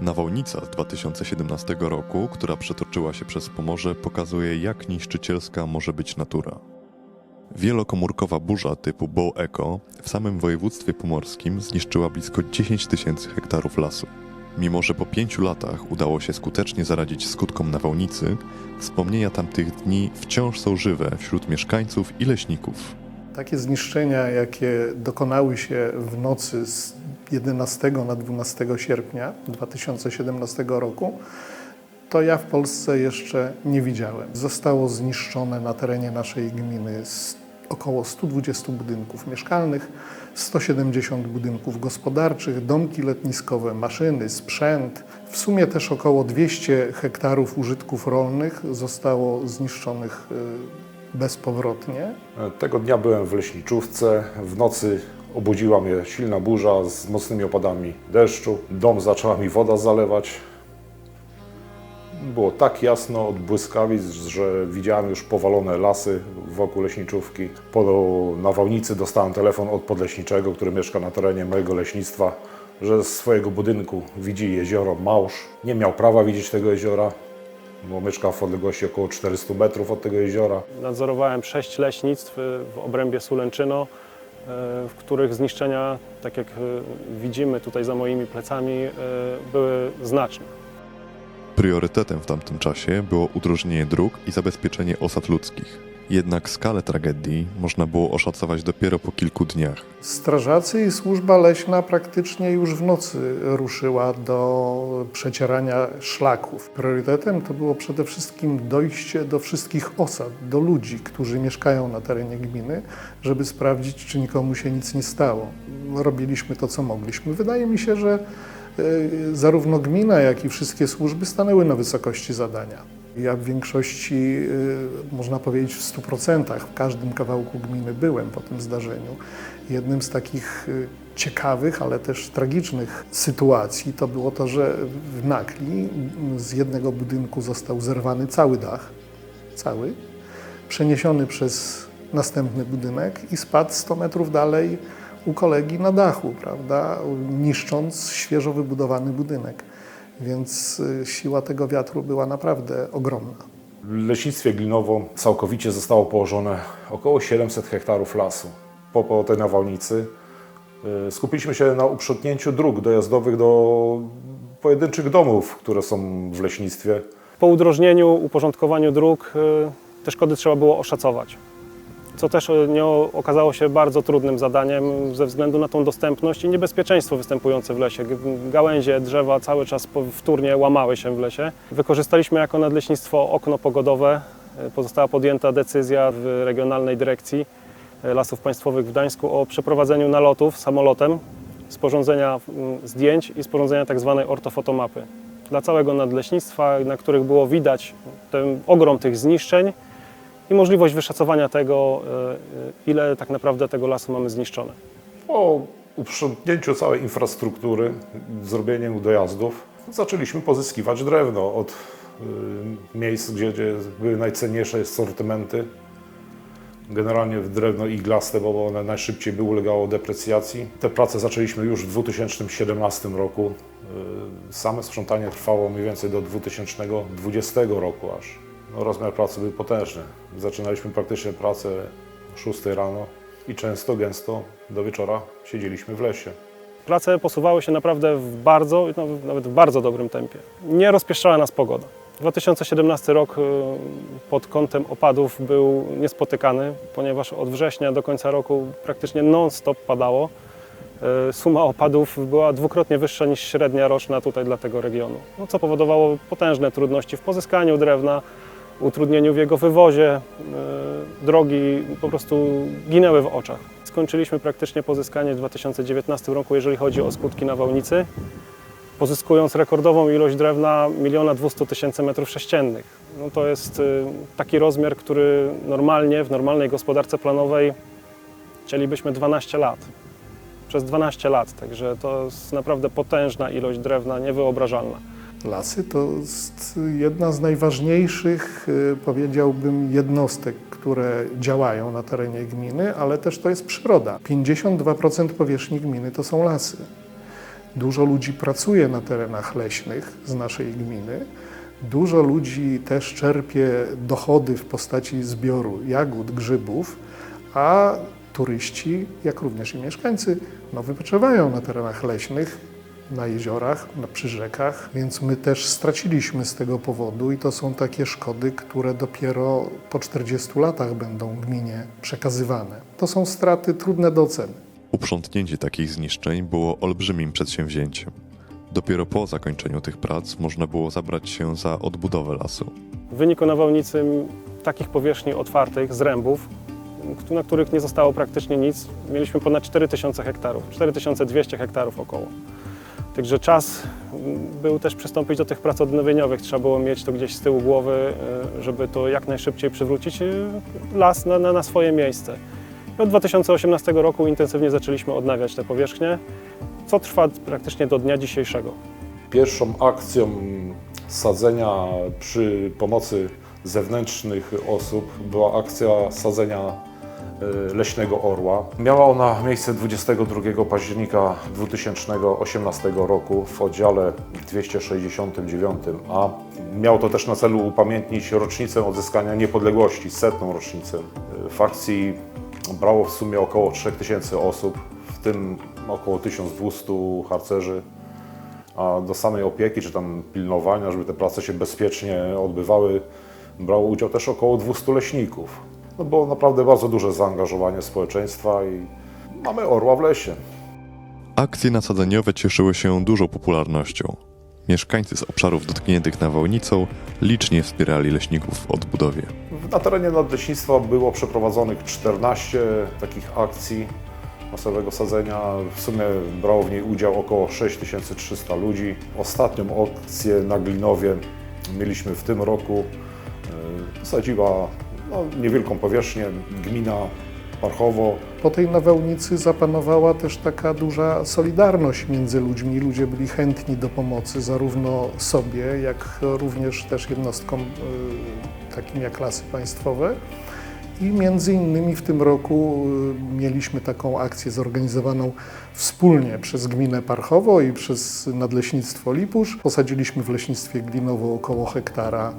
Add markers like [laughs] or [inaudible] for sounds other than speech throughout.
Nawałnica z 2017 roku, która przetoczyła się przez Pomorze, pokazuje, jak niszczycielska może być natura. Wielokomórkowa burza typu Bow Eco w samym województwie pomorskim zniszczyła blisko 10 tysięcy hektarów lasu. Mimo, że po pięciu latach udało się skutecznie zaradzić skutkom nawałnicy, wspomnienia tamtych dni wciąż są żywe wśród mieszkańców i leśników. Takie zniszczenia, jakie dokonały się w nocy z 11 na 12 sierpnia 2017 roku, to ja w Polsce jeszcze nie widziałem. Zostało zniszczone na terenie naszej gminy około 120 budynków mieszkalnych, 170 budynków gospodarczych, domki letniskowe, maszyny, sprzęt. W sumie też około 200 hektarów użytków rolnych zostało zniszczonych y, bezpowrotnie. Tego dnia byłem w leśniczówce. W nocy obudziła mnie silna burza z mocnymi opadami deszczu. Dom zaczęła mi woda zalewać. Było tak jasno od błyskawic, że widziałem już powalone lasy wokół leśniczówki. Po nawałnicy dostałem telefon od podleśniczego, który mieszka na terenie mojego leśnictwa, że z swojego budynku widzi jezioro Małż. Nie miał prawa widzieć tego jeziora, bo mieszka w odległości około 400 metrów od tego jeziora. Nadzorowałem sześć leśnictw y, w obrębie Sulęczyno, y, w których zniszczenia, tak jak y, widzimy tutaj za moimi plecami, były znaczne. Priorytetem w tamtym czasie było udrożnienie dróg i zabezpieczenie osad ludzkich. Jednak skalę tragedii można było oszacować dopiero po kilku dniach. Strażacy i służba leśna praktycznie już w nocy ruszyła do przecierania szlaków. Priorytetem to było przede wszystkim dojście do wszystkich osad, do ludzi, którzy mieszkają na terenie gminy, żeby sprawdzić, czy nikomu się nic nie stało. Robiliśmy to, co mogliśmy. Wydaje mi się, że y, zarówno gmina, jak i wszystkie służby stanęły na wysokości zadania. Ja w większości, y, można powiedzieć w 100%, w każdym kawałku gminy byłem po tym zdarzeniu. Jednym z takich y, ciekawych, ale też tragicznych sytuacji to było to, że w Nakli m, z jednego budynku został zerwany cały dach, cały, przeniesiony przez następny budynek i spadł 100 metrów dalej u kolegi na dachu, prawda, niszcząc świeżo wybudowany budynek. Więc y, siła tego wiatru była naprawdę ogromna. W leśnictwie Glinowo całkowicie zostało położone około 700 hektarów lasu. Po, po tej nawałnicy y, skupiliśmy się na uprzątnięciu dróg dojazdowych do pojedynczych domów, które są w leśnictwie. Po udrożnieniu, uporządkowaniu dróg y, te szkody trzeba było oszacować. Co też y, nie okazało się bardzo trudnym zadaniem ze względu na tą dostępność i niebezpieczeństwo występujące w lesie. Gałęzie, drzewa cały czas wtórnie łamały się w lesie. Wykorzystaliśmy jako nadleśnictwo okno pogodowe. Y, Pozostała podjęta decyzja w Regionalnej Dyrekcji y, Lasów Państwowych w Gdańsku o przeprowadzeniu nalotów samolotem, sporządzenia mm, zdjęć i sporządzenia tak zwanej ortofotomapy dla całego nadleśnictwa, na których było widać ten ogrom tych zniszczeń i możliwość wyszacowania tego, e, e, ile tak naprawdę tego lasu mamy zniszczone. Po uprzątnięciu całej infrastruktury, zrobieniu dojazdów, zaczęliśmy pozyskiwać drewno od y, miejsc, gdzie, gdzie były najcenniejsze sortymenty. Generalnie drewno iglaste, bo one najszybciej by ulegało deprecjacji. Te prace zaczęliśmy już w 2017 roku. Same sprzątanie trwało mniej więcej do 2020 roku aż. No, rozmiar pracy był potężny. Zaczynaliśmy praktycznie pracę o 6 rano i często, gęsto do wieczora siedzieliśmy w lesie. Prace posuwały się naprawdę w bardzo, no, nawet w bardzo dobrym tempie. Nie rozpieszczała nas pogoda. 2017 rok e, pod kątem opadów był niespotykany, ponieważ od września do końca roku praktycznie non-stop padało. E, Suma opadów była dwukrotnie wyższa niż średnia roczna tutaj dla tego regionu, no, co powodowało potężne trudności w pozyskaniu drewna, utrudnieniu w jego wywozie. E, Drogi po prostu ginęły w oczach. Skończyliśmy praktycznie pozyskanie w 2019 roku, jeżeli chodzi o skutki nawałnicy, pozyskując rekordową ilość drewna 1 200 tysięcy metrów sześciennych. No to jest y, taki rozmiar, który normalnie w normalnej gospodarce planowej chcielibyśmy 12 lat. Przez 12 lat, także to jest naprawdę potężna ilość drewna, niewyobrażalna. Lasy to jedna z najważniejszych, y, powiedziałbym, jednostek, które działają na terenie gminy, ale też to jest przyroda. 52% powierzchni gminy to są lasy. Dużo ludzi pracuje na terenach leśnych z naszej gminy. Dużo ludzi też czerpie dochody w postaci zbioru jagód, grzybów, a turyści, jak również i mieszkańcy, no, wypoczywają na terenach leśnych, na jeziorach, na, przy rzekach, więc my też straciliśmy z tego powodu i to są takie szkody, które dopiero po 40 latach będą gminie przekazywane. To są straty trudne do oceny. Uprzątnięcie takich zniszczeń było olbrzymim przedsięwzięciem. Dopiero po zakończeniu tych prac można było zabrać się za odbudowę lasu. W wyniku nawałnicy takich powierzchni otwartych, zrębów, na których nie zostało praktycznie nic, mieliśmy ponad 4000 hektarów, 4200 hektarów około. Także czas m, był też przystąpić do tych prac odnowieniowych. Trzeba było mieć to gdzieś z tyłu głowy, e, żeby to jak najszybciej przywrócić e, las na, na, na swoje miejsce. I od 2018 roku intensywnie zaczęliśmy odnawiać te powierzchnie, co trwa praktycznie do dnia dzisiejszego. Pierwszą akcją sadzenia przy pomocy zewnętrznych osób była akcja sadzenia leśnego orła. Miała ona miejsce 22 października 2018 roku w oddziale 269, a miało to też na celu upamiętnić rocznicę odzyskania niepodległości, setną rocznicę. E, W akcji brało w sumie około 3000 osób, w tym około 1200 harcerzy a do samej opieki czy tam pilnowania, żeby te prace się bezpiecznie odbywały, brało udział też około 200 leśników. No było naprawdę bardzo duże zaangażowanie społeczeństwa i mamy orła w lesie. Akcje nasadzeniowe cieszyły się dużą popularnością. Mieszkańcy z obszarów dotkniętych nawałnicą licznie wspierali leśników w odbudowie. Na terenie nadleśnictwa było przeprowadzonych 14 takich akcji masowego sadzenia. W sumie brało w niej udział około 6300 ludzi. Ostatnią akcję na Glinowie mieliśmy w tym roku. E, Sadziła no, niewielką powierzchnię gmina Parchowo. Po tej nawałnicy zapanowała też taka duża solidarność między ludźmi. Ludzie byli chętni do pomocy zarówno sobie, jak również też jednostkom y, takim jak lasy państwowe. I między innymi w tym roku y, mieliśmy taką akcję zorganizowaną wspólnie przez gminę Parchowo i przez Nadleśnictwo Lipusz. Posadziliśmy w leśnictwie Glinowo około hektara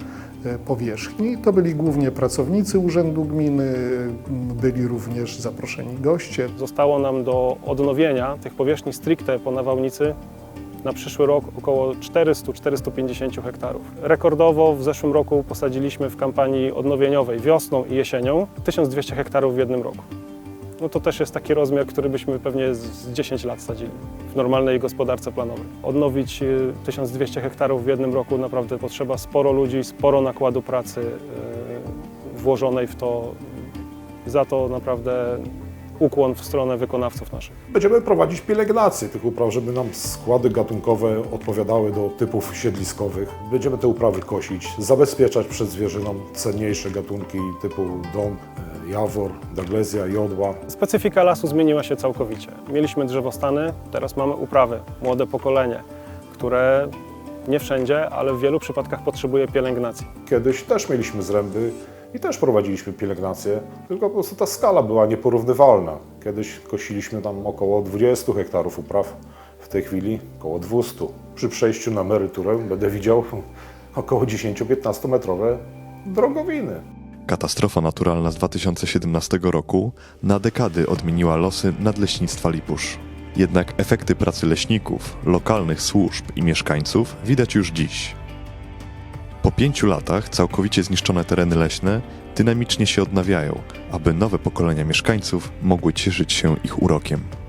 y, powierzchni. To byli głównie pracownicy Urzędu Gminy, y, byli również zaproszeni goście. Zostało nam do odnowienia tych powierzchni stricte po nawałnicy na przyszły rok około 400-450 hektarów. Rekordowo w zeszłym roku posadziliśmy w kampanii odnowieniowej wiosną i jesienią 1200 hektarów w jednym roku. No to też jest taki rozmiar, który byśmy pewnie z 10 lat sadzili w normalnej gospodarce planowej. Odnowić y, 1200 hektarów w jednym roku naprawdę potrzeba sporo ludzi, sporo nakładu pracy y, włożonej w to. Za to naprawdę ukłon w stronę wykonawców naszych. Będziemy prowadzić pielęgnację tych upraw, żeby nam składy gatunkowe odpowiadały do typów siedliskowych. Będziemy te uprawy kosić, zabezpieczać przed zwierzyną cenniejsze gatunki typu dąb, e, jawor, daglezja, jodła. Specyfika lasu zmieniła się całkowicie. Mieliśmy drzewostany, teraz mamy uprawy, młode pokolenie, które nie wszędzie, ale w wielu przypadkach potrzebuje pielęgnacji. Kiedyś też mieliśmy zręby i też prowadziliśmy pielęgnację, tylko po prostu ta skala była nieporównywalna. Kiedyś kosiliśmy tam około 20 hektarów upraw, w tej chwili około 200. Przy przejściu na emeryturę będę widział [laughs] około 10-15 metrowe drogowiny. Katastrofa naturalna z 2017 roku na dekady odmieniła losy nadleśnictwa Lipusz. Jednak efekty pracy leśników, lokalnych służb i mieszkańców widać już dziś. Po pięciu latach całkowicie zniszczone tereny leśne dynamicznie się odnawiają, aby nowe pokolenia mieszkańców mogły cieszyć się ich urokiem.